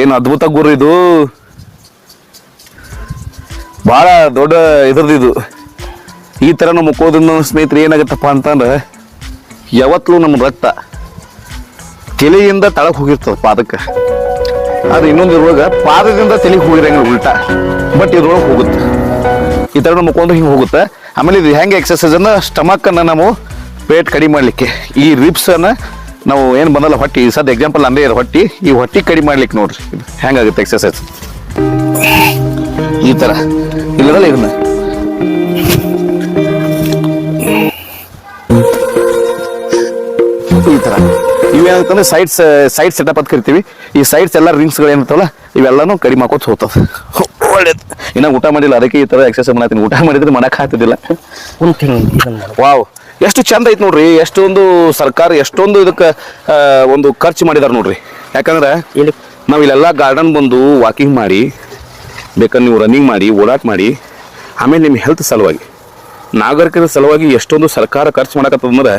ಏನು ಅದ್ಭುತ ಗುರು ಇದು. ಭಾಳ ದೊಡ್ಡ ಇದ್ರದ್ದು ಇದು. ಈ ಥರ ನಮ್ಮ ಮುಕ್ಕೋದ್ರಿಂದ ಸ್ನೇಹಿತರು ಏನಾಗುತ್ತಪ್ಪ ಅಂತಂದ್ರೆ, ಯಾವತ್ತೂ ನಮ್ಮ ರಕ್ತ ತಲೆಯಿಂದ ತಳಕ್ಕೆ ಹೋಗಿರ್ತದ ಪಾದಕ್ಕೆ ಅದು ಇನ್ನೊಂದು ಇರುವಾಗ ಪಾದದಿಂದ ತಲೆಗೆ ಹೋಗಿರಂಗಿಲ್ಲ ಉಲ್ಟಾ, ಬಟ್ ಇದ್ರೊಳಗೆ ಹೋಗುತ್ತೆ. ಈ ಥರ ನಮ್ಮ ಮುಕ್ಕೊಂಡು ಹಿಂಗೆ ಹೋಗುತ್ತೆ. ಆಮೇಲೆ ಇದು ಹೆಂಗೆ ಎಕ್ಸಸೈಸ್ ಅಂದ್ರೆ ಸ್ಟಮಕ್ಕನ್ನು ನಾವು ವೇಟ್ ಕಡಿಮೆ ಮಾಡಲಿಕ್ಕೆ ಈ ರಿಪ್ಸನ್ನು ನಾವು ಏನು ಬಂದಲ್ಲ ಹೊಟ್ಟಿ ಸದ್ ಎಕ್ಸಾಂಪಲ್ ಅಂದೇ ಇರೋ ಹೊಟ್ಟಿ ಈ ಹೊಟ್ಟಿ ಕಡಿಮೆ ಮಾಡ್ಲಿಕ್ಕೆ ನೋಡ್ರಿ. ಇದು ಹೆಂಗಾಗುತ್ತೆ ಎಕ್ಸಸೈಸ್ ಈ ಥರ ಇಲ್ಲದಲ್ಲ ಇದನ್ನ? ಈ ತರ. ಇವೇನಂತಂದ್ರೆ ಸೈಡ್ಸ್ ಸೈಡ್ ಸೆಟಪ್ ಅಂತ ಕರಿತೀವಿ. ಈ ಸೈಡ್ಸ್ ಎಲ್ಲ ರಿಂಗ್ಸ್ಗಳು ಏನಿರ್ತಲ್ಲ ಇವೆಲ್ಲನೂ ಕಡಿಮೆ ಹಾಕೋತ ಹೋಗ್ತದೆ ಒಳ್ಳೇದು. ಇನ್ನೂ ಊಟ ಮಾಡಿಲ್ಲ ಅದಕ್ಕೆ ಈ ತರ ಎಕ್ಸರ್ಸೈಸ್ ಮಾಡ್ತೀನಿ ಊಟ ಮಾಡಿದ್ರೆ ಮಾಡಕ್ಕೆ ಆಗ್ತಿದ್ದಿಲ್ಲ. ಮಾಡು. ವಾವ್ ಎಷ್ಟು ಚಂದ ಐತೆ ನೋಡ್ರಿ ಎಷ್ಟೊಂದು ಸರ್ಕಾರ ಎಷ್ಟೊಂದು ಇದಕ್ಕೆ ಒಂದು ಖರ್ಚು ಮಾಡಿದಾರೆ ನೋಡ್ರಿ. ಯಾಕಂದ್ರೆ ಇಲ್ಲಿ ನಾವು ಇಲ್ಲೆಲ್ಲ ಗಾರ್ಡನ್ ಬಂದು ವಾಕಿಂಗ್ ಮಾಡಿ ಬೇಕಾದ್ರೆ ನೀವು ರನ್ನಿಂಗ್ ಮಾಡಿ ಓಡಾಟ ಮಾಡಿ ಆಮೇಲೆ ನಿಮ್ಮ ಹೆಲ್ತ್ ಸಲುವಾಗಿ. ನಾಗರಿಕರ ಸಲುವಾಗಿ ಎಷ್ಟೊಂದು ಸರ್ಕಾರ ಖರ್ಚು ಮಾಡಕತ್ತದ ಅಂದ್ರೆ